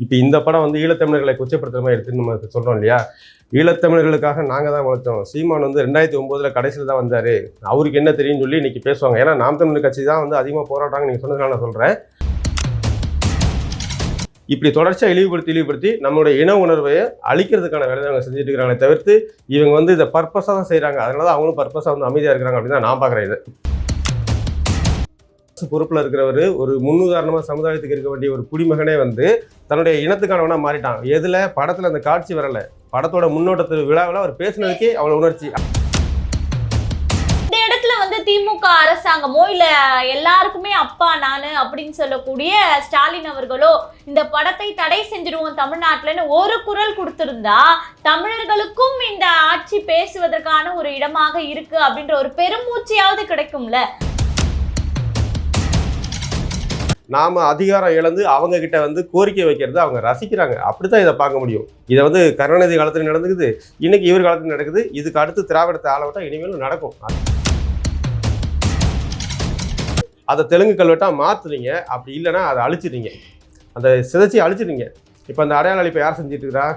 இப்போ இந்த படம் வந்து ஈழத்தமிழர்களை குச்சப்படுத்துகிற மாதிரி எடுத்துன்னு நம்ம சொல்கிறோம் இல்லையா? ஈழத்தமிழர்களுக்காக நாங்கள் தான் வளர்த்தோம் சீமான் வந்து ரெண்டாயிரத்தி ஒம்போதில் கடைசியில் தான் வந்தார். அவருக்கு என்ன தெரியும்னு சொல்லி இன்றைக்கி பேசுவாங்க. ஏன்னா நாம் தமிழர் கட்சி தான் வந்து அதிகமாக போராட்டாங்க நீங்கள் சொன்னதுனால நான் சொல்கிறேன் இப்படி தொடர்ச்சியாக இழிவுபடுத்தி இழிவுபடுத்தி நம்மளுடைய இன உணர்வை அழிக்கிறதுக்கான வேலை அவங்க செஞ்சுட்டு இருக்கிறாங்களே தவிர்த்து இவங்க வந்து இதை பர்பஸாக தான் செய்கிறாங்க அதனால தான் அவங்களும் பர்பஸாக வந்து அமைதியாக இருக்கிறாங்க அப்படின்னு தான் நான் பார்க்குறேன் இது. பொறுப்பில் இருக்கிறவர் ஒரு முன்னுதாரணமாக சமுதாயத்துக்கு இருக்க வேண்டிய ஒரு குடிமகனே வந்து தன்னுடைய இனத்துக்கானவனாக மாறிட்டான். எதில்? படத்தில் அந்த காட்சி வரல. படத்தோட முன்னோட்டத்து விழாவில் அவர் பேசினதுக்கே அவ்வளோ உணர்ச்சி. இந்த இடத்துல வந்து திமுக அரசாங்கமோ இல்ல எல்லாருக்குமே அப்பா நானு அப்படின்னு சொல்லக்கூடிய ஸ்டாலின் அவர்களோ இந்த படத்தை தடை செஞ்சிருவோம் தமிழ்நாட்டுலன்னு ஒரு குரல் கொடுத்திருந்தா தமிழர்களுக்கும் இந்த ஆட்சி பேசுவதற்கான ஒரு இடமாக இருக்கு அப்படின்ற ஒரு பெருமூச்சியாவது கிடைக்கும்ல? நாம் அதிகாரம் இழந்து அவங்க கிட்ட வந்து கோரிக்கை வைக்கிறது அவங்க ரசிக்கிறாங்க. அப்படி தான் இதை பார்க்க முடியும். இதை வந்து கருணாநிதி காலத்தில் நடந்துக்குது. இன்னைக்கு இவர் காலத்தில் நடக்குது. இதுக்கு அடுத்து திராவிடத்தை ஆளவட்டம் இனிமேலும் நடக்கும். அதை தெலுங்கு கல்வெட்டாக மாற்றுறீங்க அப்படி இல்லைன்னா அதை அழிச்சிடுங்க அந்த சிதைச்சி அழிச்சிடுங்க இப்போ அந்த அடையாள அழிப்பை யார் செஞ்சுட்டு இருக்கிறா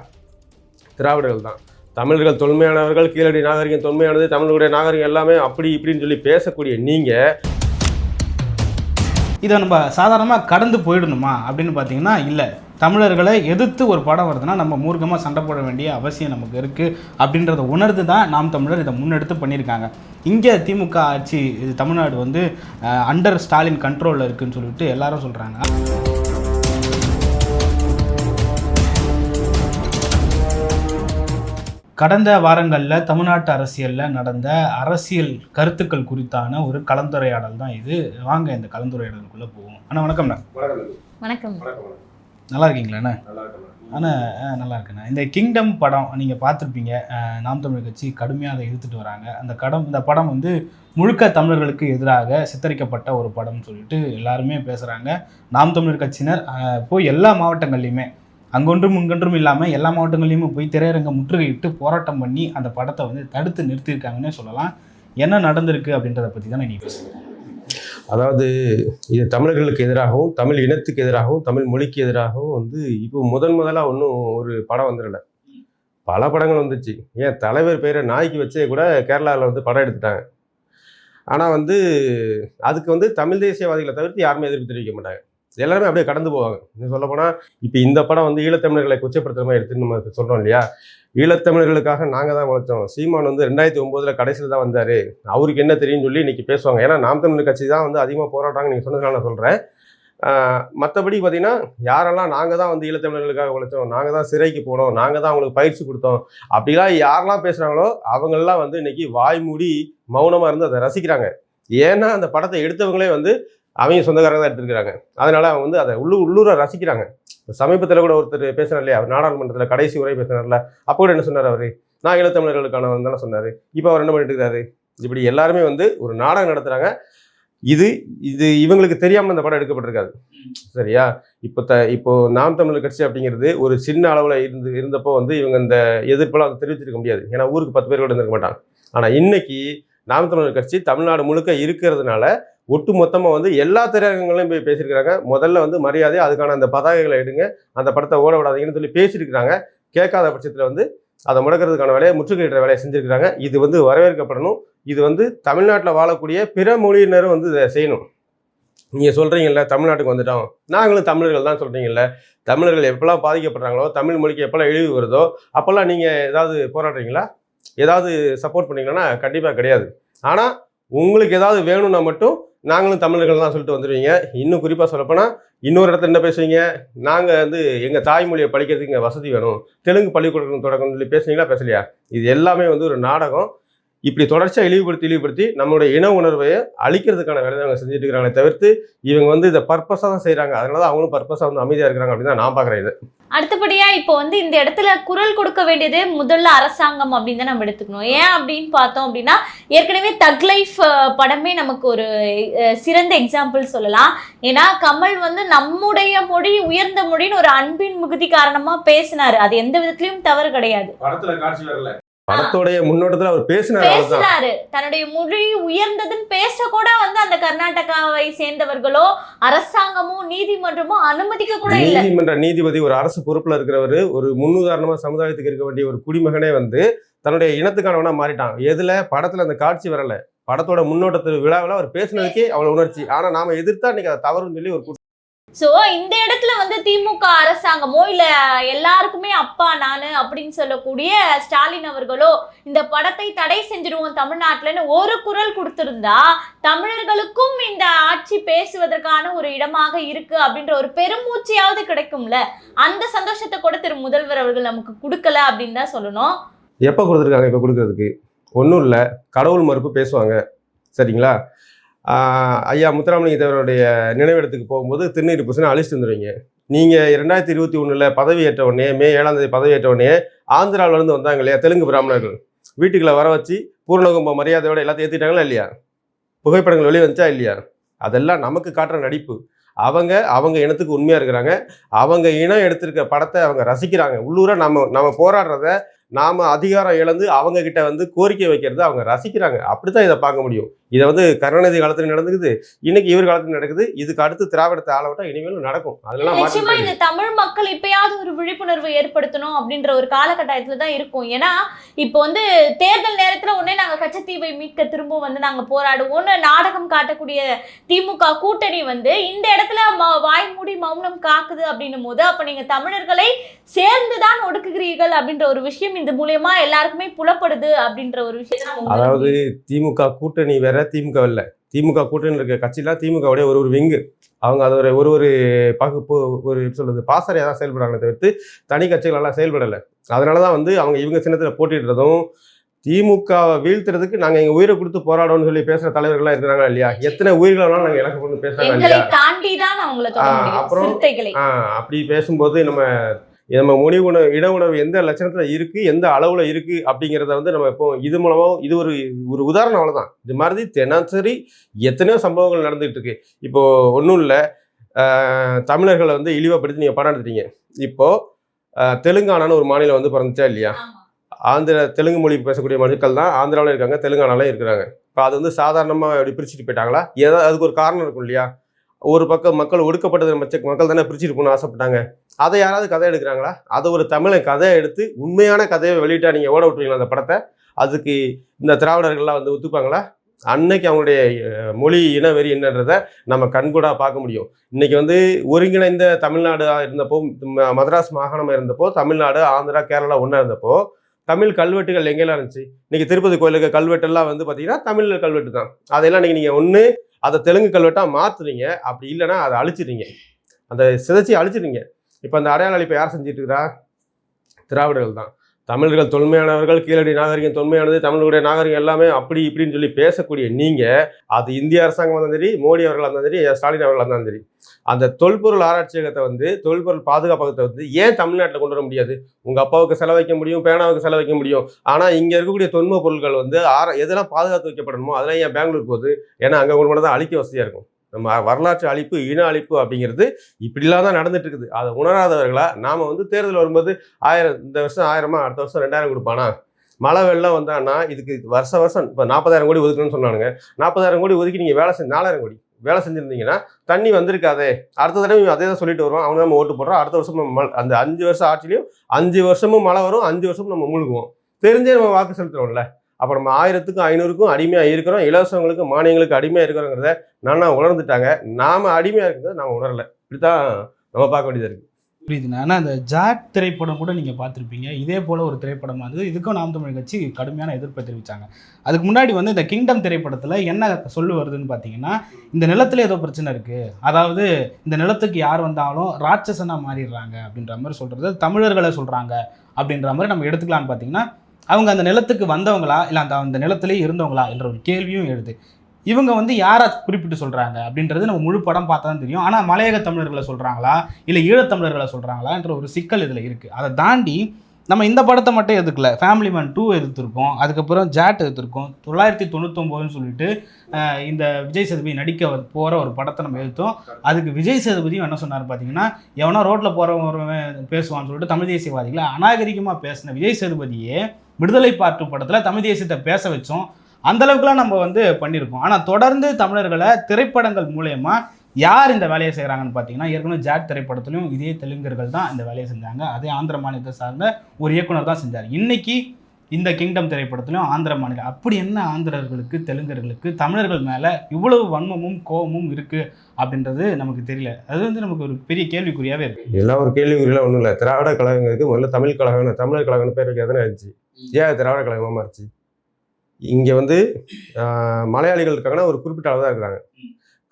திராவிடர்கள் தான். தமிழர்கள் தொன்மையானவர்கள் கீழடி நாகரிகம் தொன்மையானது தமிழர்களுடைய நாகரிகம் எல்லாமே அப்படி இப்படின்னு சொல்லி பேசக்கூடிய நீங்கள் இதை நம்ம சாதாரணமாக கடந்து போயிடணுமா அப்படின்னு பார்த்தீங்கன்னா இல்லை. தமிழர்களை எதிர்த்து ஒரு படம் வருதுன்னா நம்ம மூர்க்கமாக சண்டை போட வேண்டிய அவசியம் நமக்கு இருக்குது அப்படின்றத உணர்ந்து தான் நாம் தமிழர் இதை முன்னெடுத்து பண்ணியிருக்காங்க. இங்கே திமுக ஆட்சி இது தமிழ்நாடு வந்து அண்டர் ஸ்டாலின் கண்ட்ரோலில் இருக்குதுன்னு சொல்லிட்டு எல்லாரும் சொல்கிறாங்க கடந்த வாரங்களில் தமிழ்நாட்டு அரசியலில் நடந்த அரசியல் கருத்துக்கள் குறித்தான ஒரு கலந்துரையாடல் தான் இது. வாங்க இந்த கலந்துரையாடலுக்குள்ளே போவோம். அண்ணா வணக்கம்ண்ணா வணக்கம். நல்லா இருக்கீங்களாண்ணா அஹ், நல்லா இருக்குண்ணா இந்த கிங்டம் படம் நீங்கள் பார்த்துருப்பீங்க. நாம் தமிழர் கட்சி கடுமையாக அதை எதிர்த்துட்டு வராங்க. அந்த கடம் இந்த படம் வந்து முழுக்க தமிழர்களுக்கு எதிராக சித்தரிக்கப்பட்ட ஒரு படம்னு சொல்லிட்டு எல்லாருமே பேசுகிறாங்க நாம் தமிழர் கட்சியினர் போய் எல்லா மாவட்டங்கள்லையுமே அங்கொன்றும் இங்கொன்றும் இல்லாமல் எல்லா மாவட்டங்களையுமே போய் திரையரங்க முற்றுகையிட்டு போராட்டம் பண்ணி அந்த படத்தை வந்து தடுத்து நிறுத்தியிருக்காங்கன்னே சொல்லலாம். என்ன நடந்திருக்கு அப்படின்றத பற்றி தான் நீ பேசுகிறேன் அதாவது இது தமிழர்களுக்கு எதிராகவும் தமிழ் இனத்துக்கு எதிராகவும் தமிழ் மொழிக்கு எதிராகவும் வந்து இப்போ முதன் முதலாக ஒன்றும் ஒரு படம் வந்துடல. பல படங்கள் வந்துச்சு. ஏன் தலைவர் பேரை நாய்க்கு வச்சே கூட கேரளாவில் வந்து படம் எடுத்துட்டாங்க. ஆனால் வந்து அதுக்கு வந்து தமிழ் தேசியவாதிகளை தவிர்த்து யாருமே எதிர்ப்பு தெரிவிக்க மாட்டாங்க. எல்லாருமே அப்படியே கடந்து போவாங்க. இன்னும் சொல்லப்போனால் இப்போ இந்த படம் வந்து ஈழத்தமிழர்களை கொச்சப்படுத்துற மாதிரி எடுத்துன்னு நம்ம சொல்கிறோம் இல்லையா? ஈழத்தமிழர்களுக்காக நாங்கள் தான் உழைச்சோம். சீமான் வந்து ரெண்டாயிரத்தி ஒம்போதில் கடைசியில் தான் வந்தார். அவருக்கு என்ன தெரியும்னு சொல்லி இன்றைக்கி பேசுவாங்க. ஏன்னா நாம் தமிழர் கட்சி தான் வந்து அதிகமாக போராட்டாங்க நீங்கள் சொன்னதுனால நான் சொல்கிறேன் மற்றபடி பார்த்தீங்கன்னா யாரெல்லாம் நாங்கள் தான் வந்து ஈழத்தமிழர்களுக்காக உழைச்சோம் நாங்கள் தான் சிறைக்கு போனோம் நாங்கள் தான் அவங்களுக்கு பயிற்சி கொடுத்தோம் அப்படிலாம் யாரெல்லாம் பேசுகிறாங்களோ அவங்களெல்லாம் வந்து இன்றைக்கி வாய்மூடி மௌனமாக இருந்து அதை ரசிக்கிறாங்க. ஏன்னா அந்த படத்தை எடுத்தவங்களே வந்து அவங்க சொந்தக்காரங்க தான் எடுத்துருக்கிறாங்க. அதனால் அவங்க வந்து அதை உள்ளூர் உள்ளூரை ரசிக்கிறாங்க. சமீபத்தில் கூட ஒருத்தர் பேசுனார் இல்லையா? அவர் நாடாளுமன்றத்தில் கடைசி உரை பேசினார்ல. அப்போ கூட என்ன சொன்னார் அவர்? நான் ஈழத்தமிழர்களுக்கானவன் தானே சொன்னார். இப்போ அவர் என்ன பண்ணிட்டு இருக்காரு? இப்படி எல்லாருமே வந்து ஒரு நாடகம் நடத்துகிறாங்க இது இது இவங்களுக்கு தெரியாமல் இந்த படம் எடுக்கப்பட்டிருக்காது. சரியா? இப்போ த இப்போ நாம் தமிழர் கட்சி அப்படிங்கிறது ஒரு சின்ன அளவில் இருந்து இருந்தப்போ வந்து இவங்க இந்த எதிர்ப்பெல்லாம் தெரிவிச்சிருக்க முடியாது. ஏன்னா ஊருக்கு பத்து பேர் கூட இருந்திருக்க மாட்டாங்க. ஆனால் இன்னைக்கு நாம் தமிழர் கட்சி தமிழ்நாடு முழுக்க இருக்கிறதுனால ஒட்டு மொத்தமாக வந்து எல்லா திரையரங்கங்களையும் போய் பேசியிருக்கிறாங்க. முதல்ல வந்து மரியாதை அதுக்கான அந்த பதாகைகளை எடுங்க. அந்த படத்தை ஓட விடாதீங்கன்னு சொல்லி பேசியிருக்கிறாங்க. கேட்காத பட்சத்தில் வந்து அதை முடக்கிறதுக்கான வேலையை முற்றுகையிடுற வேலையை செஞ்சுருக்கிறாங்க. இது வந்து வரவேற்கப்படணும். இது வந்து தமிழ்நாட்டில் வாழக்கூடிய பிற மொழியினரும் வந்து இதை செய்யணும். நீங்கள் சொல்கிறீங்கல்ல தமிழ்நாட்டுக்கு வந்துட்டோம். நாங்களும் தமிழர்கள் தான் சொல்கிறீங்கல்ல தமிழர்கள் எப்போல்லாம் பாதிக்கப்படுறாங்களோ தமிழ் மொழிக்கு எப்போல்லாம் இழிவு வருதோ அப்போல்லாம் நீங்கள் ஏதாவது போராடுறீங்களா? ஏதாவது சப்போர்ட் பண்ணீங்கன்னா கண்டிப்பாக கிடையாது. ஆனால் உங்களுக்கு ஏதாவது வேணும்னா மட்டும் நாங்களும் தமிழர்கள் தான் சொல்லிட்டு வந்துடுவீங்க இன்னும் குறிப்பாக சொல்லப்போனால் இன்னொரு இடத்துல என்ன பேசுவீங்க? நாங்கள் வந்து எங்கள் தாய்மொழியை படிக்கிறதுக்கு இங்கே வசதி வேணும். தெலுங்கு பள்ளிக்கூடம் தொடங்கணும்னு சொல்லி பேசுனீங்களா? பேசலையா? இது எல்லாமே வந்து ஒரு நாடகம். இப்படி தொடர்ச்சியாக இழிவுபடுத்தி இழிவுபடுத்தி நம்மளுடைய இன உணர்வை அழிக்கிறதுக்கான வேலையை அவங்க செஞ்சுட்டு இருக்கிறாங்களே தவிர்த்து இவங்க வந்து இதை பர்பஸாக தான் செய்கிறாங்க அதனால தான் அவங்களும் பர்பஸாக வந்து அமைதியாக இருக்கிறாங்க அப்படின்னு தான் நான் பார்க்குறேன் இது. அடுத்தபடியா இப்போ வந்து இந்த இடத்துல குரல் கொடுக்க வேண்டியது முதல்ல அரசாங்கம் அப்படின்னு தான் நம்ம எடுத்துக்கணும். ஏன் அப்படின்னு பார்த்தோம் அப்படின்னா ஏற்கனவே தக் லைஃப் படமே நமக்கு ஒரு சிறந்த எக்ஸாம்பிள் சொல்லலாம். ஏன்னா கமல் வந்து நம்முடைய மொழி உயர்ந்த மொழின்னு ஒரு அன்பின் மிகுதி காரணமா பேசினாரு. அது எந்த விதத்திலயும் தவறு கிடையாது. படத்தில் காட்சி வரல. படத்தோடைய முன்னோட்டத்துல அவர் பேசினார் பேசுறாரு தன்னுடைய மொழி உயர்ந்ததுன்னு பேச கூட வந்து அந்த கர்நாடகாவை சேர்ந்தவர்களோ அரசாங்கமோ நீதிமன்றமோ அனுமதிக்க கூட இல்ல. நீதிமன்ற நீதிபதி ஒரு அரசு பொறுப்புல இருக்கிறவர் ஒரு முன்னுதாரணமா சமுதாயத்துக்கு இருக்க வேண்டிய ஒரு குடிமகனே வந்து தன்னுடைய இனத்துக்கானவனா மாறிட்டான். எதுல? படத்துல அந்த காட்சி வரல. படத்தோட முன்னோட்டத்து விழாவில் அவர் பேசுனதுக்கே அவ்வளவு உணர்ச்சி. ஆனா நாம எதிர்த்தா இன்னைக்கு அது தவறுன்னு சொல்லி ஒரு ஸோ இந்த இடத்துல வந்து திமுக அரசாங்கமோ இல்லை எல்லாருக்குமே அப்பா நான் அப்படின்னு சொல்லக்கூடிய ஸ்டாலின் அவர்களோ இந்த படத்தை தடை செஞ்சிருவோம் தமிழ்நாட்டுலன்னு ஒரு குரல் கொடுத்துருந்தா தமிழர்களுக்கும் இந்த ஆட்சி பேசுவதற்கான ஒரு இடமாக இருக்கு அப்படின்ற ஒரு பெருமூச்சியாவது கிடைக்கும்ல? அந்த சந்தோஷத்தை கூட திரு முதல்வர் அவர்கள் நமக்கு கொடுக்கல அப்படின்னு தான் சொல்லணும். எப்போ கொடுத்துருக்காங்க இப்போ கொடுக்கறதுக்கு? ஒன்றும் இல்லை. கடவுள் மறுப்பு பேசுவாங்க. சரிங்களா? ஐயா முத்துராமலிங்க தேவருடைய நினைவிடத்துக்கு போகும்போது திருநீர் பூசணி அழிச்சிட்டு வந்துடுவீங்க நீங்கள் இரண்டாயிரத்தி இருபத்தி ஒன்றில் பதவி ஏற்ற உடனே மே ஏழாம் தேதி பதவி ஏற்ற உடனே ஆந்திராவிலேருந்து வந்தாங்க இல்லையா தெலுங்கு பிராமணர்கள். வீட்டுக்குள்ளே வர வச்சு பூர்ணகும்ப மரியாதையோட எல்லாத்தையும் ஏற்றிட்டாங்களா இல்லையா? புகைப்படங்கள் வெளியே வந்துச்சா இல்லையா? அதெல்லாம் நமக்கு காட்டுற நடிப்பு. அவங்க அவங்க இனத்துக்கு உண்மையாக இருக்கிறாங்க. அவங்க இனம் எடுத்திருக்க படத்தை அவங்க ரசிக்கிறாங்க. உள்ளூராக நம்ம நம்ம போராடுறத நாம அதிகாரம் இழந்து அவங்க கிட்ட வந்து கோரிக்கை வைக்கிறத அவங்க ரசிக்கிறாங்க. அப்படித்தான் இதை பார்க்க முடியும். இதை வந்து கருணாநிதி காலத்துல நடந்துக்குது. இன்னைக்கு இவர் காலத்துல நடக்குது. இதுக்கு அடுத்து திராவிடத்தை ஆள விட்டா இனிமேலும் நடக்கும். அதெல்லாம் நிச்சயமா. இந்த தமிழ் மக்கள் இப்பயாவது ஒரு விழிப்புணர்வு ஏற்படுத்தணும் அப்படின்ற ஒரு காலகட்டாயத்துல தான் இருக்கும். ஏன்னா இப்போ வந்து தேர்தல் நேரத்துல நாங்க கச்சத்தீவை மீட்க திரும்ப வந்து நாங்க போராடுவோம்னு நாடகம் காட்டக்கூடிய திமுக கூட்டணி வந்து இந்த இடத்துல ம- வாய் மூடி மௌனம் காக்குது அப்படின்னும் போது அப்ப நீங்க தமிழர்களை சேர்ந்துதான் ஒடுக்குகிறீர்கள் அப்படின்ற ஒரு விஷயம் இந்த மூலியமா எல்லாருக்குமே புலப்படுது அப்படின்ற ஒரு விஷயம். அதாவது திமுக கூட்டணி வேற திமுக இல்ல. திமுக கூட்டணி இருக்க கட்சிலாம் திமுகவுடைய ஒரு ஒரு விங்கு. அவங்க அது ஒரு ஒரு ஒரு பகுப்பு ஒரு எப்படி சொல்றது பாசறையாக தான் செயல்படுறாங்களே தவிர்த்து தனி கட்சிகளெல்லாம் செயல்படலை. அதனால தான் வந்து அவங்க இவங்க சின்னத்தில் போட்டிடுறதும் திமுக வீழ்த்துறதுக்கு நாங்கள் எங்கள் உயிரை கொடுத்து போராடணும்னு சொல்லி பேசுகிற தலைவர்களாக இருக்கிறாங்க இல்லையா? எத்தனை உயிர்களாலும் நாங்கள் இலக்கு கொண்டு பேசுகிறாங்க எங்களை இல்லையா அப்புறம் அப்படி பேசும்போது நம்ம நம்ம மொழி உணவு இட உணர்வு எந்த லட்சணத்துல இருக்கு எந்த அளவுல இருக்கு அப்படிங்கிறத வந்து நம்ம இப்போ இது மூலமா இது ஒரு ஒரு உதாரணம் அவ்வளவுதான். இது மாதிரி தினசரி எத்தனையோ சம்பவங்கள் நடந்துகிட்டு இருக்கு. இப்போ ஒன்றும் இல்லை. தமிழர்களை வந்து இழிவுபடுத்தி நீங்க படம் எடுத்துட்டீங்க இப்போ தெலுங்கானான்னு ஒரு மாநிலம் வந்து பிறந்துச்சா இல்லையா? ஆந்திர தெலுங்கு மொழி பேசக்கூடிய மக்கள் தான் ஆந்திராவில் இருக்காங்க தெலுங்கானாலையும் இருக்கிறாங்க. இப்போ அது வந்து சாதாரணமாக அப்படி பிரிச்சுட்டு போயிட்டாங்களா? ஏதாவது அதுக்கு ஒரு காரணம் இருக்கும் இல்லையா? ஒரு பக்கம் மக்கள் ஒடுக்கப்பட்டது மச்ச மக்கள் தானே பிரிச்சுட்டு போகணும்னு ஆசைப்பட்டாங்க. அதை யாராவது கதை எடுக்கிறாங்களா? அதை ஒரு தமிழன் கதையை எடுத்து உண்மையான கதையை வெளியிட்டா நீங்கள் ஓட விட்டுருவீங்களா அந்த படத்தை? அதுக்கு இந்த திராவிடர்கள்லாம் வந்து ஒத்துப்பாங்களா? அன்னைக்கு அவங்களுடைய மொழி இனவெறி என்னன்றதை நம்ம கண்கூடாக பார்க்க முடியும். இன்னைக்கு வந்து ஒருங்கிணைந்த தமிழ்நாடு இருந்தப்போ ம- மதராஸ் மாகாணம் இருந்தப்போ தமிழ்நாடு ஆந்திரா கேரளா ஒன்றா இருந்தப்போ தமிழ் கல்வெட்டுகள் எங்கெல்லாம் இருந்துச்சு? இன்னைக்கு திருப்பதி கோயிலுக்கு கல்வெட்டெல்லாம் வந்து பார்த்தீங்கன்னா தமிழ் கல்வெட்டு தான் அதெல்லாம் இன்னைக்கு நீங்கள் ஒன்று அதை தெலுங்கு கல்வெட்டாக மாற்றுறீங்க அப்படி இல்லைன்னா அதை அழிச்சிடுறீங்க. அந்த சிதைச்சி அழிச்சிடுங்க இப்போ அந்த அடையாள அழிப்பை யார் செஞ்சுட்டு இருக்கிறா திராவிடர்கள் தான் தமிழர்கள் தொன்மையானவர்கள் கீழடி நாகரிகம் தொன்மையானது தமிழர்களுடைய நாகரிகம் எல்லாமே அப்படி இப்படின்னு சொல்லி பேசக்கூடிய நீங்கள் அது இந்திய அரசாங்கம் வந்தாலும் சரி மோடி அவர்களாக இருந்தாலும் சரி ஸ்டாலின் அவர்களாக இருந்தாலும் சரி அந்த தொல்பொருள் ஆராய்ச்சியகத்தை வந்து தொல்பொருள் பாதுகாப்பகத்தை வந்து ஏன் தமிழ்நாட்டில் கொண்டு வர முடியாது? உங்கள் அப்பாவுக்கு செலவைக்க முடியும் பேனாவுக்கு செலவைக்க முடியும். ஆனால் இங்கே இருக்கக்கூடிய தொன்ம பொருட்கள் வந்து ஆர எதெல்லாம் பாதுகாத்து வைக்கப்படணுமோ அதெல்லாம் ஏன் பெங்களூர் போகுது? ஏன்னா அங்கே கொண்டு போனால் தான் அழிக்க வசதியாக இருக்கும். நம்ம வரலாற்று அழிப்பு இன அழிப்பு அப்படிங்கிறது இப்படிலாம் தான் நடந்துட்டு இருக்குது அதை உணராதவர்களா? நாம் வந்து தேர்தல் வரும்போது ஆயிரம் இந்த வருஷம் ஆயிரமா அடுத்த வருஷம் ரெண்டாயிரம் கொடுப்பானா? மழை வெள்ளம் வந்தான்னா இதுக்கு வருஷ வருஷம் இப்போ நாற்பதாயிரம் கோடி ஒதுக்கணும்னு சொன்னானுங்க. நாற்பதாயிரம் கோடி ஒதுக்கி நீங்கள் வேலை செஞ்சு நாலாயிரம் கோடி வேலை செஞ்சுருந்தீங்கன்னா தண்ணி வந்திருக்காதே. அடுத்த தடவை அதே தான் சொல்லிட்டு வருவோம். அவனுக்கு நம்ம ஓட்டு போடுறோம். அடுத்த வருஷம் அந்த அஞ்சு வருஷம் ஆட்சிலையும் அஞ்சு வருஷமும் மழை வரும் அஞ்சு வருஷமும் நம்ம மூழ்குவோம். தெரிஞ்சே நம்ம வாக்கு செலுத்துறோம்ல. அப்போ நம்ம ஆயிரத்துக்கும் ஐநூறுக்கும் அடிமையாக இருக்கிறோம். இலவசங்களுக்கு மானியங்களுக்கு அடிமையாக இருக்கிறோங்கிறத நானா உணர்ந்துட்டாங்க. நாம் அடிமையாக இருக்கிறத நாம் உணரல. இப்படித்தான் நம்ம பார்க்க வேண்டியது இருக்குது புரியுதுண்ணா ஆனால் அந்த ஜாட் திரைப்படம் கூட நீங்கள் பார்த்துருப்பீங்க. இதே போல் ஒரு திரைப்படமாக இருந்தது. இதுக்கும் நாம் தமிழ் கட்சி கடுமையான எதிர்ப்பை தெரிவித்தாங்க அதுக்கு முன்னாடி வந்து இந்த கிங்டம் திரைப்படத்தில் என்ன சொல்லு வருதுன்னு பார்த்தீங்கன்னா இந்த நிலத்தில் ஏதோ பிரச்சனை இருக்குது அதாவது இந்த நிலத்துக்கு யார் வந்தாலும் ராட்சசனாக மாறிடுறாங்க அப்படின்ற மாதிரி சொல்கிறது தமிழர்களை சொல்கிறாங்க அப்படின்ற மாதிரி நம்ம எடுத்துக்கலாம்னு பார்த்தீங்கன்னா அவங்க அந்த நிலத்துக்கு வந்தவங்களா இல்லை அந்த அந்த நிலத்திலே இருந்தவங்களா என்ற ஒரு கேள்வியும் எழுது. இவங்க வந்து யாரை குறிப்பிட்டு சொல்கிறாங்க அப்படின்றது நம்ம முழு படம் பார்த்தா தான் தெரியும். ஆனால் மலையக தமிழர்களை சொல்கிறாங்களா இல்லை ஈழத்தமிழர்களை சொல்கிறாங்களான்ற ஒரு சிக்கல் இதில் இருக்குது அதை தாண்டி நம்ம இந்த படத்தை மட்டும் எதுக்கல ஃபேமிலி மேன் டூ எதிர்த்திருக்கோம் அதுக்கப்புறம் ஜாட் எதிர்த்திருக்கோம் தொள்ளாயிரத்தி தொண்ணூத்தொம்போதுன்னு சொல்லிட்டு இந்த விஜய் சேதுபதி நடிக்க போகிற ஒரு படத்தை நம்ம எடுத்தோம். அதுக்கு விஜய் சேதுபதியும் என்ன சொன்னார் பார்த்தீங்கன்னா எவனோ ரோட்டில் போகிறவன் பேசுவான்னு சொல்லிட்டு தமிழ் தேசியவாதிகளை அநாகரிகமாக பேசின விஜய் சேதுபதியே விடுதலை பாட்டு படத்தில் தமிழ் தேசியத்தை பேச வச்சோம். அந்தளவுக்குலாம் நம்ம வந்து பண்ணியிருக்கோம் ஆனால் தொடர்ந்து தமிழர்களை திரைப்படங்கள் மூலயமா யார் இந்த வேலையை செய்கிறாங்கன்னு பார்த்தீங்கன்னா ஏற்கனவே ஜாட் திரைப்படத்துலையும் இதே தெலுங்கர்கள் தான் இந்த வேலையை செஞ்சாங்க. அதே ஆந்திர மாநிலத்தை சார்ந்த ஒரு இயக்குனர் தான் செஞ்சார். இன்றைக்கி இந்த கிங்டம் திரைப்படத்திலும் ஆந்திர மாநிலம் அப்படி என்ன ஆந்திரர்களுக்கு தெலுங்கர்களுக்கு தமிழர்கள் மேலே இவ்வளவு வன்மமும் கோபமும் இருக்குது அப்படின்றது நமக்கு தெரியல. அது வந்து நமக்கு ஒரு பெரிய கேள்விக்குறியாவே இருக்கு. இதெல்லாம் ஒரு கேள்விக்குறியெல்லாம் ஒன்றும் இல்லை. திராவிட கழகங்களுக்கு முதல்ல தமிழ் கழகம் தமிழர் கழகம்னு பேர் வைக்காதானே இருந்துச்சு ஏன் திராவிட கழகமாக மாறிச்சு இங்கே வந்து மலையாளிகள் இருக்காங்கன்னா ஒரு குறிப்பிட்ட அளவு தான் இருக்கிறாங்க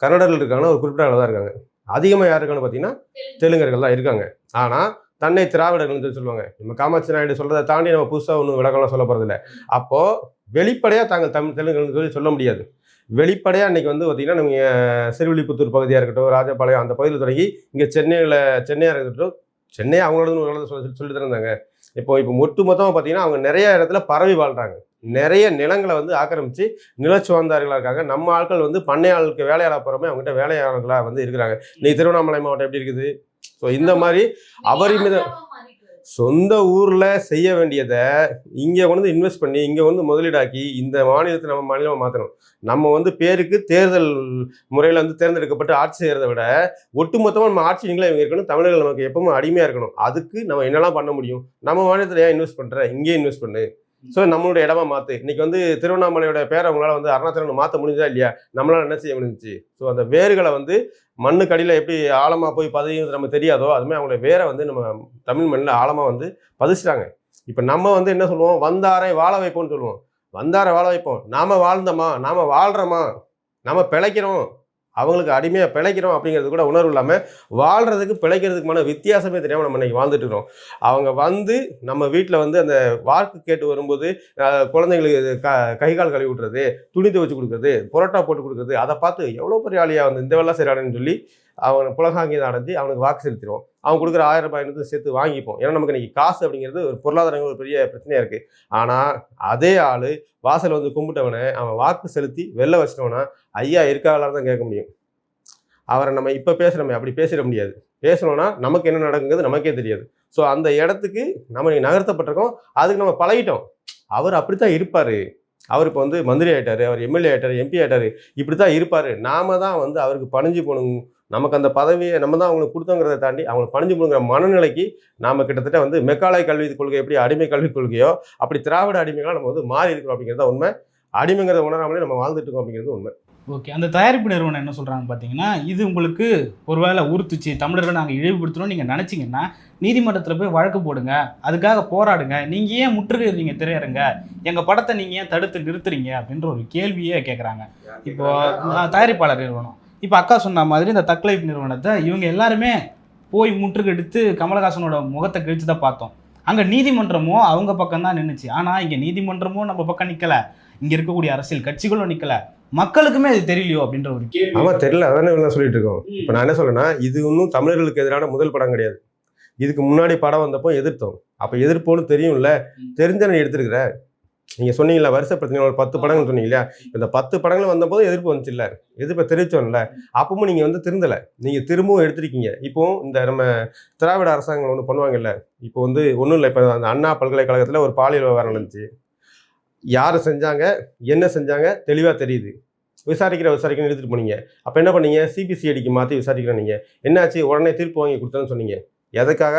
கன்னடர்கள் இருக்காங்கன்னா ஒரு குறிப்பிட்ட அளவு தான் இருக்காங்க. அதிகமாக யார் இருக்கான்னு பார்த்தீங்கன்னா தெலுங்கர்கள் தான் இருக்காங்க. ஆனால் தன்னை திராவிடர்கள்னு சொல்லி சொல்லுவாங்க. நம்ம காமாட்சி நாயுடு சொல்றதை தாண்டி நம்ம புதுசாக ஒன்றும் விளக்கம்லாம் சொல்ல போகிறதில்ல அப்போது வெளிப்படையாக தாங்கள் தமிழ் தெலுங்குன்னு சொல்லி சொல்ல முடியாது. வெளிப்படையாக இன்றைக்கி வந்து பார்த்திங்கன்னா நம்ம சிறுவிழிப்புத்தூர் பகுதியாக இருக்கட்டும் ராஜபாளையம் அந்த பகுதியில் தொடங்கி இங்கே சென்னையில் சென்னையாக இருக்கட்டும் சென்னை அவங்களோட ஒரு சொல்லி சொல்லி தந்தாங்க இப்போ இப்போ ஒட்டு மொத்தமாக பார்த்தீங்கன்னா அவங்க நிறைய இடத்துல பரவி வாழ்றாங்க. நிறைய நிலங்களை வந்து ஆக்கிரமிச்சு நிலச்சுவந்தார்களாக இருக்காங்க. நம்ம ஆட்கள் வந்து பண்ணை ஆளுக்கு வேலையாளர் போகிறோமே அவங்ககிட்ட வேலையாளர்களாக வந்து இருக்கிறாங்க. நீ திருவண்ணாமலை மாவட்டம் எப்படி இருக்குது? ஸோ இந்த மாதிரி அபரிமித சொந்த ஊரில் செய்ய வேண்டியதை இங்கே வந்து இன்வெஸ்ட் பண்ணி இங்கே வந்து முதலீடாக்கி இந்த மாநிலத்தை நம்ம மாநிலமாக மாற்றணும் நம்ம வந்து பேருக்கு தேர்தல் முறையில் வந்து தேர்ந்தெடுக்கப்பட்டு ஆட்சி செய்கிறத விட ஒட்டுமொத்தமாக நம்ம ஆட்சி நீங்களே இவங்க இருக்கணும். தமிழர்கள் நமக்கு எப்பவுமே அடிமையாக இருக்கணும். அதுக்கு நம்ம என்னெல்லாம் பண்ண முடியும்? நம்ம மாநிலத்தில் ஏன் இன்வெஸ்ட் பண்ணுற இங்கேயே இன்வெஸ்ட் பண்ணு. ஸோ நம்மளுடைய இடமா மாற்று இன்றைக்கி வந்து திருவண்ணாமலையோட பேரை அவங்களால வந்து அருணாச்சலம் மாற்ற முடிஞ்சா இல்லையா? நம்மளால் என்ன செய்ய முடிஞ்சுச்சு? ஸோ அந்த வேர்களை வந்து மண்ணுக்கடியில் எப்படி ஆழமாக போய் பதியுது நம்ம தெரியாதோ அதுமாதிரி அவங்கள வேற வந்து நம்ம தமிழ் மண்ணில் ஆழமாக வந்து பதிச்சிட்டாங்க. இப்போ நம்ம வந்து என்ன சொல்லுவோம்? வந்தாரை வாழ வைப்போம்னு சொல்லுவோம். வந்தாரை வாழ வைப்போம். நாம் வாழ்ந்தோமா? நாம் வாழ்கிறோமா நாம் பிழைக்கிறோம். அவங்களுக்கு அடிமையாக பிழைக்கிறோம் அப்படிங்கிறது கூட உணர்வு இல்லாமல் வாழ்றதுக்கு பிழைக்கிறதுக்குமான வித்தியாசமே தெரியாமல் நம்ம இன்றைக்கி வாழ்ந்துட்டு இருக்கிறோம். அவங்க வந்து நம்ம வீட்டில் வந்து அந்த வாக்கு கேட்டு வரும்போது குழந்தைங்களுக்கு க கை கால் கழுவி விட்றது துணி துவச்சி கொடுக்குறது புரோட்டா போட்டு கொடுக்குறது அதை பார்த்து எவ்வளோ பெரிய ஆளியாக வந்து இந்த வேலை செய்கிறான்னு சொல்லி அவனை புலகாங்கியம் அடைஞ்சு அவனுக்கு வாக்கு செலுத்திடுவோம். அவங்க கொடுக்குற ஆயிரம் ரூபாய் வந்து சேர்த்து வாங்கிப்போம். ஏன்னா நமக்கு இன்னைக்கு காசு அப்படிங்கிறது ஒரு பொருளாதாரங்கள் ஒரு பெரிய பிரச்சனையாக இருக்குது ஆனால் அதே ஆள் வாசல் வந்து கும்பிட்டவனை அவன் வாக்கு செலுத்தி வெளில வச்சிட்டவனா ஐயா இருக்காங்களான்னு தான் கேட்க முடியும். அவரை நம்ம இப்போ பேசுகிறோமே அப்படி பேசிட முடியாது. பேசணும்னா நமக்கு என்ன நடக்குங்கிறது நமக்கே தெரியாது. ஸோ அந்த இடத்துக்கு நம்ம இன்னைக்கு நகர்த்தப்பட்டிருக்கோம். அதுக்கு நம்ம பழகிட்டோம். அவர் அப்படித்தான் இருப்பார். அவர் இப்போ வந்து மந்திரி ஆகிட்டார் அவர் எம்எல்ஏ ஆகிட்டார் எம்பி ஆகிட்டார் இப்படி தான் இருப்பார். நாம தான் வந்து அவருக்கு பணிஞ்சு போகணும் நமக்கு அந்த பதவியை நம்ம தான் அவங்களுக்கு கொடுத்தோங்கிறத தாண்டி அவங்களுக்கு பணிஞ்சு போகணுங்கிற மனநிலைக்கு நாம கிட்டத்தட்ட வந்து மெக்காலாய் கல்வி கொள்கை எப்படி அடிமை கல்விக் கொள்கையோ அப்படி திராவிட அடிமைகளாக நம்ம வந்து மாறி இருக்கிறோம் அப்படிங்கிறது தான் உண்மை. அடிமைங்கிறத உணராமலே நம்ம வாழ்ந்துட்டு இருக்கோம் அப்படிங்கிறது உண்மை. ஓகே அந்த தயாரிப்பு நிறுவனம் என்ன சொல்கிறாங்கன்னு பார்த்தீங்கன்னா இது உங்களுக்கு ஒருவேளை உறுத்துச்சு தமிழர்கள் நாங்கள் இழிவுபடுத்தணும்னு நீங்கள் நினச்சிங்கன்னா நீதிமன்றத்தில் போய் வழக்கு போடுங்க அதுக்காக போராடுங்க நீங்கள் ஏன் முற்றுகையிடுறீங்க திரையரங்க? எங்கள் படத்தை நீங்கள் ஏன் தடுத்து நிறுத்துறீங்க? அப்படின்ற ஒரு கேள்வியே கேட்குறாங்க இப்போ தயாரிப்பாளர் நிறுவனம். இப்போ அக்கா சொன்ன மாதிரி இந்த தக்லைஃப் நிறுவனத்தை இவங்க எல்லாருமே போய் முற்றுகையிடுத்து கமலஹாசனோட முகத்தை கிழிச்சு தான் பார்த்தோம். அங்கே நீதிமன்றமோ அவங்க பக்கம் தான் நின்றுச்சு ஆனால் இங்கே நீதிமன்றமோ நம்ம பக்கம் நிற்கல இங்கே இருக்கக்கூடிய அரசியல் கட்சிகளும் நிற்கல மக்களுக்குமே அது தெரியலையோ அப்படின்ற ஒரு கேள்வி. ஆமா தெரியல. அதானே இவங்க சொல்லிட்டு இருக்கோம். இப்போ நான் என்ன சொல்றேன்னா இது இன்னும் தமிழர்களுக்கு எதிரான முதல் படம் கிடையாது. இதுக்கு முன்னாடி படம் வந்தப்போ எதிர்த்தோம். அப்போ எதிர்ப்போன்னு தெரியும்ல. தெரிஞ்ச நீ எடுத்துருக்கிற. நீங்க சொன்னீங்களா வருஷப்படுத்தின ஒரு பத்து படங்கள் சொன்னீங்க இல்லையா இந்த பத்து படங்கள் வந்தபோது எதிர்ப்பு வந்துச்சு இல்ல எதிர்ப்பை தெரிவிச்சோம்ல அப்பவும் நீங்க வந்து திருந்தல. நீங்க திரும்பவும் எடுத்திருக்கீங்க. இப்போ இந்த நம்ம திராவிட அரசாங்கம் ஒன்று பண்ணுவாங்கல்ல இப்போ வந்து ஒன்றும் இல்லை இப்போ அந்த அண்ணா பல்கலைக்கழகத்தில் ஒரு பாலியல் விவகாரம் நடந்துச்சு. யார் செஞ்சாங்க என்ன செஞ்சாங்க தெளிவாக தெரியுது. விசாரிக்கிற விசாரிக்கணும் எடுத்துகிட்டு போனீங்க. அப்போ என்ன பண்ணீங்க? சிபிசிஐடிக்கு மாற்றி விசாரிக்கிறேன் நீங்கள் என்னாச்சு? உடனே தீர்ப்பு வாங்கி கொடுத்தேன்னு சொன்னீங்க. எதுக்காக?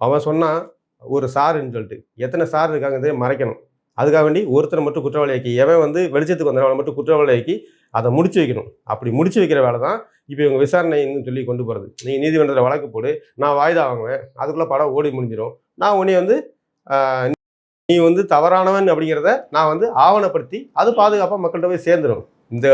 அவன் சொன்னான் ஒரு சாருன்னு சொல்லிட்டு. எத்தனை சார் இருக்காங்கிறதே மறைக்கணும். அதுக்காக வேண்டி ஒருத்தரை மட்டும் குற்றவாளியாக்கி எவன் வந்து வெளிச்சத்துக்கு வந்தவனை மட்டும் குற்றவாளியாக்கி அதை முடிச்சு வைக்கணும். அப்படி முடிச்சு வைக்கிற வேலை தான் இப்போ இவங்க விசாரணைன்னு சொல்லி கொண்டு போகிறது நீங்கள் நீதிமன்றத்தில் வழக்கு போடு நான் வாய்தா வாங்குவேன் அதுக்குள்ளே படம் ஓடி முடிஞ்சிடும் நான் உன்னை வந்து நீ வந்து தவறானவன் அப்படிங்கிறத நான் வந்து ஆவணப்படுத்தி அது பாதுகாப்பாக மக்கள்கிட்ட போய் சேர்ந்துடும் இந்த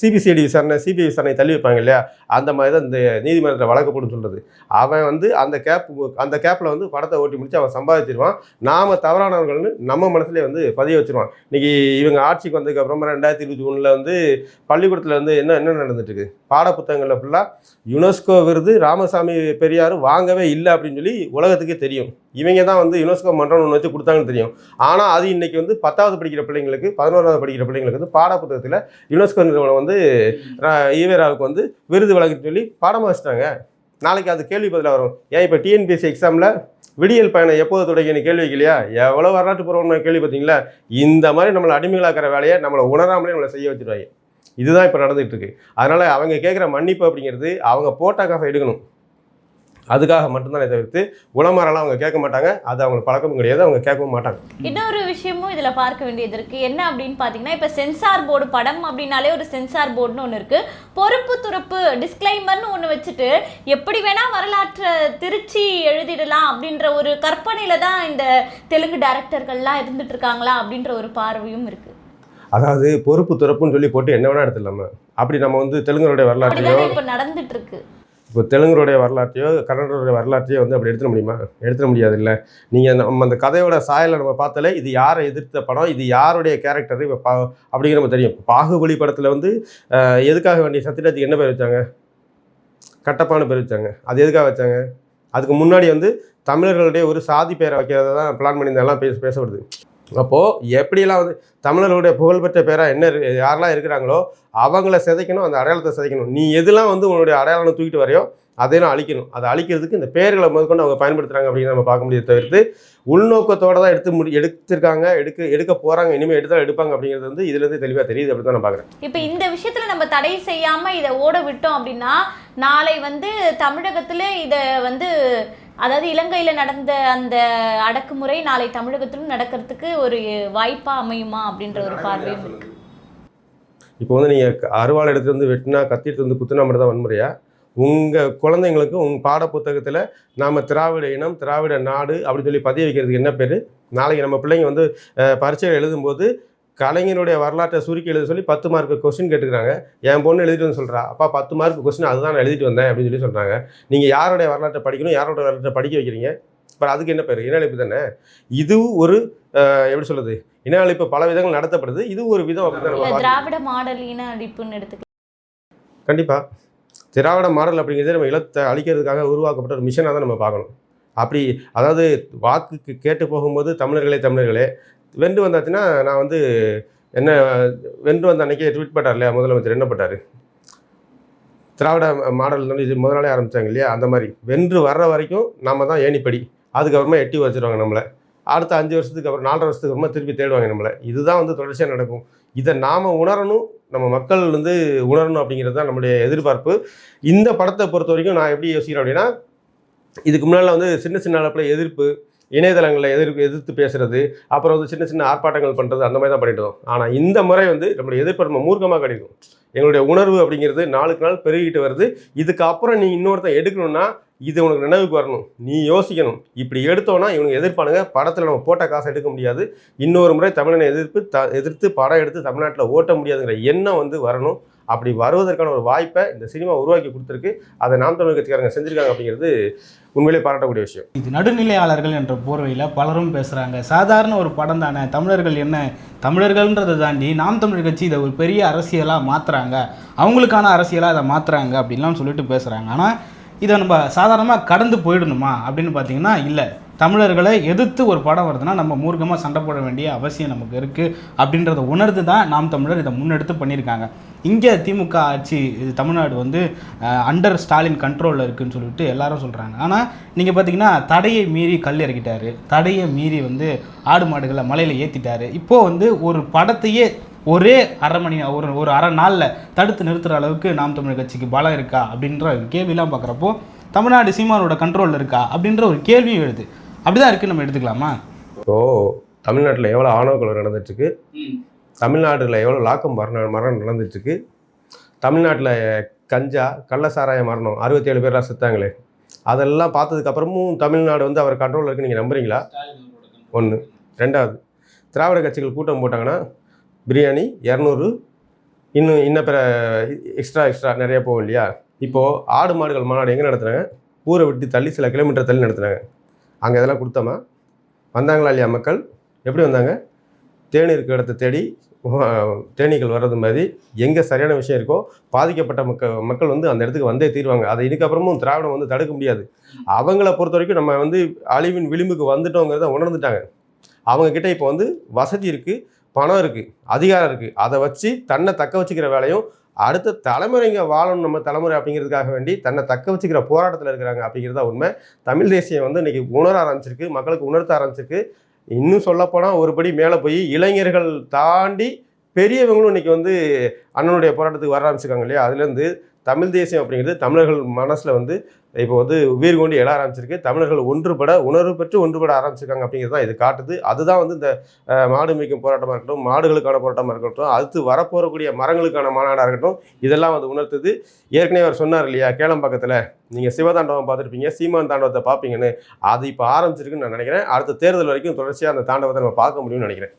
சிபிசிஐடி விசாரணை சிபிஐ விசாரணை தள்ளி வைப்பாங்க இல்லையா? அந்த மாதிரி தான் இந்த நீதிமன்றத்தில் வழக்கு போடுன்னு சொல்கிறது அவன் வந்து அந்த கேப் அந்த கேப்பில் வந்து படத்தை ஓட்டி முடிச்சு அவன் சம்பாதிச்சிருவான். நாம தவறானவர்கள்னு நம்ம மனசுலேயே வந்து பதிய வச்சிருவான். இன்றைக்கி இவங்க ஆட்சிக்கு வந்ததுக்கு அப்புறமா ரெண்டாயிரத்தி இருபத்தி ஒன்றில் வந்து பள்ளிக்கூடத்தில் வந்து என்ன என்ன நடந்துட்டுருக்கு? பாடப்புத்தகங்களில் ஃபுல்லாக யுனெஸ்கோ விருது ராமசாமி பெரியார் வாங்கவே இல்லை அப்படின்னு சொல்லி உலகத்துக்கே தெரியும். இவங்க தான் வந்து யுனெஸ்கோ மன்றம்னு ஒன்று வச்சு கொடுத்தாங்கன்னு தெரியும். ஆனால் அது இன்னைக்கு வந்து பத்தாவது படிக்கிற பிள்ளைங்களுக்கு பதினோராவது படிக்கிற பிள்ளைங்களுக்கு வந்து பாடப்புத்தகத்தில் யுனெஸ்கோ நிறுவனம் வந்து ஈவேராவுக்கு வந்து விருது வழங்கன்னு சொல்லி பாடமாக வச்சுட்டாங்க. நாளைக்கு அது கேள்வி பதிலாக வரும். ஏன் இப்போ டிஎன்பிஎஸ்சி எக்ஸாமில் விடியல் பயணம் எப்போது தொடங்கின கேள்வி வைக்கலையா? எவ்வளோ வரலாற்று பூர்வமான கேள்வி பார்த்தீங்களா? இந்த மாதிரி நம்மளை அடிமைகளாக்கிற வேலையை நம்மளை உணராமலே நம்மளை செய்ய வச்சுருவாங்க. இதுதான் இப்போ நடந்துகிட்டு இருக்கு. அதனால் அவங்க கேட்குற மன்னிப்பு அப்படிங்கிறது அவங்க போட்ட காசை எடுக்கணும். அதுக்காக மட்டும்தானே தவிர்த்து உளமாறலாம் அவங்க கேட்க மாட்டாங்க. அது அவங்களுக்கு பழக்கமும் கிடையாது அவங்க கேட்கவும் மாட்டாங்க. இன்னொரு விஷயமும் இதுல பார்க்க வேண்டியது இருக்கு. என்ன அப்படின்னு பாத்தீங்கன்னா இப்ப சென்சார் போர்டு படம் அப்படின்னாலே ஒரு சென்சார் போர்டுன்னு ஒண்ணு இருக்கு. பொறுப்பு துறப்பு டிஸ்க்ளைமர்னு ஒண்ணு வச்சுட்டு எப்படி வேணா வரலாற்றை திருச்சி எழுதிடலாம் அப்படின்ற ஒரு கற்பனையில தான் இந்த தெலுங்கு டைரக்டர்கள்லாம் இருந்துட்டு இருக்காங்களா அப்படின்ற ஒரு பார்வையும் இருக்கு. அதாவது பொறுப்பு துறப்புன்னு சொல்லி போட்டு என்ன வேணா எடுத்துடலாமா. அப்படி நம்ம வந்து தெலுங்கருடைய வரலாற்றையோ அப்படிதானே இப்ப நடந்துட்டு இருக்கு. இப்போ தெலுங்கருடைய வரலாற்றையோ கன்னடருடைய வரலாற்றையோ வந்து அப்படி எடுத்துட முடியுமா? எடுத்துட முடியாது இல்லை நீங்கள் நம்ம அந்த கதையோட சாயலை நம்ம பார்த்தாலே இது யாரை எதிர்த்த படம் இது யாருடைய கேரக்டர் இப்போ பா அப்படிங்கிற நம்ம தெரியும். பாகுபலி படத்தில் வந்து எதுக்காக வேண்டிய சத்யராஜுக்கு என்ன பேர் வச்சாங்க? கட்டப்பான்னு பேர் வச்சாங்க. அது எதுக்காக வச்சாங்க? அதுக்கு முன்னாடி வந்து தமிழர்களுடைய ஒரு சாதி பேரை வைக்கிறத தான் பிளான் பண்ணியிருந்தெல்லாம் பேச பேசப்படுது. அப்போது எப்படியெல்லாம் வந்து தமிழர்களுடைய புகழ்பெற்ற பேராக என்ன யாரெல்லாம் இருக்கிறாங்களோ அவங்கள சிதைக்கணும் அந்த அடையாளத்தை சிதைக்கணும். நீ எதெல்லாம் வந்து உன்னுடைய அடையாளம் தூக்கிட்டு வரையோ அதையெல்லாம் அழிக்கணும். அதை அழிக்கிறதுக்கு இந்த பேர்களை முதற்கொண்டு அவங்க பயன்படுத்துகிறாங்க அப்படின்னு நம்ம பார்க்க முடியாது தவிர்த்து உள்நோக்கத்தோடு தான் எடுத்து முடி எடுத்திருக்காங்க எடுக்க எடுக்க போகிறாங்க இனிமேல் எடுத்தால் எடுப்பாங்க அப்படிங்கிறது வந்து இதுலேருந்து தெளிவாக தெரியுது அப்படி தான் நான் பார்க்குறேன். இப்போ இந்த விஷயத்தில் நம்ம தடை செய்யாமல் இதை ஓட விட்டோம் அப்படின்னா நாளை வந்து தமிழகத்தில் இதை வந்து அதாவது இலங்கையில நடந்த அந்த அடக்குமுறை நாளை தமிழகத்திலும் நடக்கிறதுக்கு ஒரு வாய்ப்பா அமையுமா அப்படின்ற ஒரு பார்வையும் இருக்கு. இப்போ வந்து நீங்கள் அருவாள் எடுத்து வந்து வெட்டினா கத்தி எடுத்து வந்து குத்துனா மட்டும் தான் வன்முறையா? உங்கள் குழந்தைங்களுக்கு உங்கள் பாட புத்தகத்தில் நாம் திராவிட இனம் திராவிட நாடு அப்படி சொல்லி பதிய வைக்கிறதுக்கு என்ன பேர்? நாளைக்கு நம்ம பிள்ளைங்க வந்து அஹ், பரீட்சையில் எழுதும்போது கலைஞருடைய வரலாற்றை சுருக்கி எழுத சொல்லி பத்து மார்க் கொஸ்டின் கேட்டுக்கிறாங்க. என் பொண்ணு எழுதிட்டு வந்து சொல்கிறா அப்பா பத்து மார்க் கொஸ்டின் அதுதான் நான் எழுதிட்டு வந்தேன் அப்படின்னு சொல்லி சொல்கிறாங்க நீங்கள் யாருடைய வரலாற்றை படிக்கணும் யாரோட வரலாற்றை படிக்க வைக்கிறீங்க? அப்புறம் அதுக்கு என்ன பேர்? இன அழிப்பு தானே? இதுவும் ஒரு எப்படி சொல்கிறது இன அழிப்பு பல விதங்கள் நடத்தப்படுது. இது ஒரு விதம் அப்படி தான்? நம்ம இல்ல பார்க்கணும். திராவிட மாடல் இன அழிப்புன்னு எடுத்துக்கலாம் கண்டிப்பாக திராவிட மாடல் அப்படிங்கிறது நம்ம இலத்தை அழிக்கிறதுக்காக உருவாக்கப்பட்ட ஒரு மிஷனாக தான் நம்ம பார்க்கணும். அப்படி அதாவது வாக்குக்கு கேட்டு போகும்போது தமிழர்களே தமிழர்களே வென்று வந்தாச்சுன்னா நான் வந்து என்ன வென்று வந்த அன்னைக்கே ட்வீட் பண்ணார் இல்லையா முதலமைச்சர் என்ன பண்ணார் திராவிட மாடல் வந்து இது முதல் நாளே ஆரம்பித்தாங்க இல்லையா அந்த மாதிரி. வென்று வர்ற வரைக்கும் நம்ம தான் ஏணிப்படி. அதுக்கப்புறமா எட்டி வச்சுருவாங்க நம்மளை. அடுத்த அஞ்சு வருஷத்துக்கு அப்புறம் நாலரை வருஷத்துக்கு அப்புறமா திருப்பி தேடுவாங்க நம்மளை. இதுதான் வந்து தொடர்ச்சியாக நடக்கும். இதை நாம் உணரணும் நம்ம மக்கள் வந்து உணரணும் அப்படிங்கிறது தான் நம்மளுடைய எதிர்பார்ப்பு. இந்த படத்தை பொறுத்த வரைக்கும் நான் எப்படி யோசிக்கிறேன் அப்படின்னா இதுக்கு முன்னால் வந்து சின்ன சின்ன அளப்பில் எதிர்ப்பு இணையதளங்களில் எதிர்ப்பு எதிர்த்து பேசுறது அப்புறம் வந்து சின்ன சின்ன ஆர்ப்பாட்டங்கள் பண்ணுறது அந்த மாதிரி தான் பண்ணிட்டு ஆனால் இந்த முறை வந்து நம்மளுடைய எதிர்ப்பு நம்ம மூர்க்கமாக கிடைக்கும். எங்களுடைய உணர்வு அப்படிங்கிறது நாளுக்கு நாள் பெருகிட்டு வருது. இதுக்கப்புறம் நீ இன்னொருத்தன் எடுக்கணும்னா இது உனக்கு நினைவுக்கு வரணும் நீ யோசிக்கணும். இப்படி எடுத்தோன்னா இவனுக்கு எதிர்ப்பானுங்க. படத்தில் நம்ம போட்ட காசை எடுக்க முடியாது. இன்னொரு முறை தமிழனை எதிர்ப்பு த எதிர்த்து படம் எடுத்து தமிழ்நாட்டில் ஓட்ட முடியாதுங்கிற எண்ணம் வந்து வரணும். அப்படி வருவதற்கான ஒரு வாய்ப்பை இந்த சினிமா உருவாக்கி கொடுத்துருக்கு. அதை நாம் தமிழ் கட்சிக்காரங்க செஞ்சுருக்காங்க அப்படிங்கிறது உண்மையிலே பாராட்டக்கூடிய விஷயம். இது நடுநிலையாளர்கள் என்ற போர்வையில் பலரும் பேசுகிறாங்க சாதாரண ஒரு படம் தானே. தமிழர்கள் என்ன? தமிழர்கள்ன்றதை தாண்டி நாம் தமிழர் கட்சி இதை ஒரு பெரிய அரசியலாக மாற்றுறாங்க அவங்களுக்கான அரசியலாக இதை மாற்றுறாங்க அப்படின்லாம் சொல்லிட்டு பேசுகிறாங்க ஆனால் இதை நம்ம சாதாரணமாக கடந்து போயிடணுமா அப்படின்னு பார்த்தீங்கன்னா இல்லை. தமிழர்களை எதிர்த்து ஒரு படம் வருதுன்னா நம்ம மூர்க்கமாக சண்டை போட வேண்டிய அவசியம் நமக்கு இருக்குது அப்படின்றத உணர்ந்து தான் நாம் தமிழர் இதை முன்னெடுத்து பண்ணியிருக்காங்க. இங்கே திமுக ஆட்சி இது தமிழ்நாடு வந்து அண்டர் ஸ்டாலின் கண்ட்ரோலில் இருக்குதுன்னு சொல்லிட்டு எல்லாரும் சொல்கிறாங்க ஆனால் நீங்கள் பார்த்தீங்கன்னா தடையை மீறி கல் இறக்கிட்டாரு. தடையை மீறி வந்து ஆடு மாடுகளை மலையில் ஏற்றிட்டாரு இப்போது வந்து ஒரு படத்தையே ஒரே அரை மணி ஒரு ஒரு அரை நாளில் தடுத்து நிறுத்துகிற அளவுக்கு நாம் தமிழர் கட்சிக்கு பலம் இருக்கா அப்படின்ற ஒரு கேள்விலாம் பார்க்குறப்போ தமிழ்நாடு சீமானோட கண்ட்ரோலில் இருக்கா அப்படின்ற ஒரு கேள்வியும் எழுது. அப்படிதான் இருக்குன்னு நம்ம எடுத்துக்கலாமா? இப்போது தமிழ்நாட்டில் எவ்வளோ ஆணவ கொலை நடந்துட்டுருக்கு தமிழ்நாட்டில் எவ்வளோ லாக்கம் மரணம் மரணம் நடந்துட்டுருக்கு? தமிழ்நாட்டில் கஞ்சா கள்ள சாராய மரணம் அறுபத்தேழு பேர்லாம் செத்தாங்களே. அதெல்லாம் பார்த்ததுக்கப்புறமும் தமிழ்நாடு வந்து அவர் கண்ட்ரோலில் இருக்குன்னு நீங்கள் நம்புறீங்களா? ஒன்று ரெண்டாவது திராவிட கட்சிகள் கூட்டம் போட்டாங்கன்னா பிரியாணி இரநூறு. இன்னும் இன்ன பிற எக்ஸ்ட்ரா எக்ஸ்ட்ரா நிறைய போகும் இல்லையா? இப்போது ஆடு மாடுகள் மாநாடு எங்கே நடத்துனாங்க ஊரை விட்டு தள்ளி சில கிலோமீட்டர் தள்ளி நடத்துனாங்க அங்கே இதெல்லாம் கொடுத்தோமா? வந்தாங்களா இல்லையா மக்கள்? எப்படி வந்தாங்க? தேனி இருக்க இடத்த தேடி தேனீக்கள் வர்றது மாதிரி எங்கே சரியான விஷயம் இருக்கோ பாதிக்கப்பட்ட மக்கள் மக்கள் வந்து அந்த இடத்துக்கு வந்தே தீருவாங்க. அதை இதுக்கப்புறமும் திராவிடம் வந்து தடுக்க முடியாது. அவங்கள பொறுத்த வரைக்கும் நம்ம வந்து அழிவின் விளிம்புக்கு வந்துட்டோங்கிறத உணர்ந்துட்டாங்க. அவங்கக்கிட்ட இப்போ வந்து வசதி இருக்குது பணம் இருக்குது அதிகாரம் இருக்குது அதை வச்சு தன்னை தக்க வச்சுக்கிற வேலையும் அடுத்த தலைமுறைங்க வாழணும் நம்ம தலைமுறை அப்படிங்கிறதுக்காக வேண்டி தன்னை தக்க வச்சுக்கிற போராட்டத்தில் இருக்கிறாங்க அப்படிங்கிறது தான் உண்மை. தமிழ் தேசியம் வந்து இன்றைக்கி உணர ஆரம்பிச்சிருக்கு மக்களுக்கு உணர்த்த ஆரம்பிச்சிருக்கு. இன்னும் சொல்லப்போனால் ஒருபடி மேலே போய் இளைஞர்கள் தாண்டி பெரியவங்களும் இன்னைக்கு வந்து அண்ணனுடைய போராட்டத்துக்கு வர ஆரம்பிச்சிருக்காங்க இல்லையா? அதுலேருந்து தமிழ் தேசியம் அப்படிங்கிறது தமிழர்கள் மனசில் வந்து இப்போ வந்து உயிர் கொண்டு எழ ஆரம்பிச்சிருக்கு. தமிழர்கள் ஒன்றுபட உணர்வு பெற்று ஒன்றுபட ஆரம்பிச்சிருக்காங்க அப்படிங்கிறது தான் இது காட்டுது. அதுதான் வந்து இந்த மாடு மேய்க்கும் போராட்டமாக இருக்கட்டும் மாடுகளுக்கான போராட்டமாக இருக்கட்டும் அடுத்து வரப்போகக்கூடிய மரங்களுக்கான மாநாடாக இருக்கட்டும் இதெல்லாம் வந்து உணர்த்துது. ஏற்கனவே அவர் சொன்னார் இல்லையா கேளம்பாக்கத்தில் நீங்கள் சிவதாண்டவம் பார்த்துருப்பீங்க சீமான் தாண்டவத்தை பார்ப்பீங்கன்னு. அது இப்போ ஆரம்பிச்சிருக்குன்னு நான் நினைக்கிறேன். அடுத்த தேர்தல் வரைக்கும் தொடர்ச்சியாக அந்த தாண்டவத்தை நம்ம பார்க்க முடியும்னு நினைக்கிறேன்.